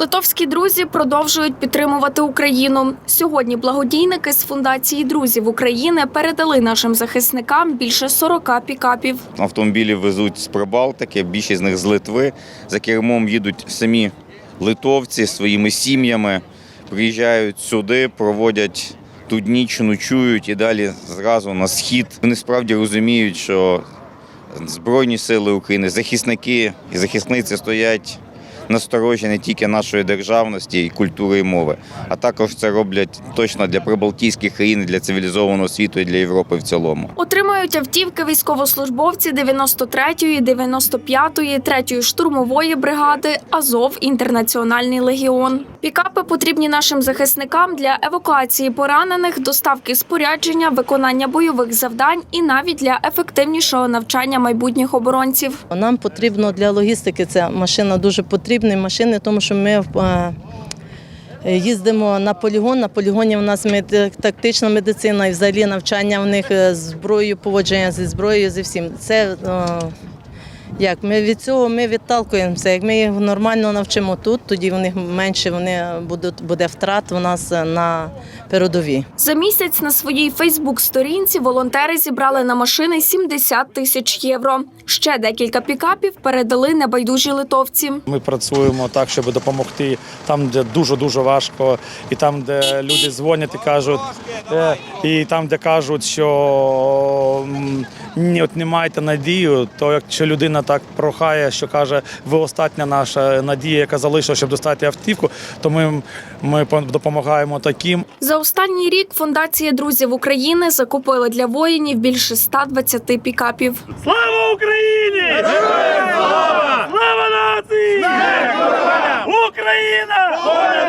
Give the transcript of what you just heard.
Литовські друзі продовжують підтримувати Україну. Сьогодні благодійники з фундації друзів України передали нашим захисникам більше 40 пікапів. Автомобілі везуть з Прибалтики, більшість з них з Литви. За кермом їдуть самі литовці своїми сім'ями, приїжджають сюди, проводять тут ніч, ночують і далі зразу на схід. Вони справді розуміють, що Збройні сили України, захисники і захисниці стоять на сторожі не тільки нашої державності і культури і мови, а також це роблять точно для прибалтійських країн, для цивілізованого світу і для Європи в цілому. Отримають автівки військовослужбовці 93-ї, 95-ї, 3-ї штурмової бригади Азов Інтернаціональний легіон. Пікапи потрібні нашим захисникам для евакуації поранених, доставки спорядження, виконання бойових завдань і навіть для ефективнішого навчання майбутніх оборонців. Нам потрібно для логістики ця машина дуже потрібна. Машини, тому що ми їздимо на полігон. На полігоні у нас тактична медицина і взагалі навчання в них е, зброєю, поводження зі зброєю, зі всім. Це е, як ми від цього ми відталкуємося. Як ми їх нормально навчимо тут, тоді в них менше вони будуть буде втрат у нас на передовій. За місяць на своїй Фейсбук-сторінці волонтери зібрали на машини 70 тисяч євро. Ще декілька пікапів передали небайдужі литовці. Ми працюємо так, щоб допомогти там, де дуже дуже важко, і там, де люди дзвонять і кажуть, е, і там, де кажуть, що не маєте надію, то якщо людина так прохає, що каже, ви остання наша надія, яка залишилася, щоб достати автівку, то ми, ми допомагаємо таким. За останній рік фундація друзів України закупила для воїнів більше 120 пікапів. Слава Україні! Героям слава! Слава нації! Україна!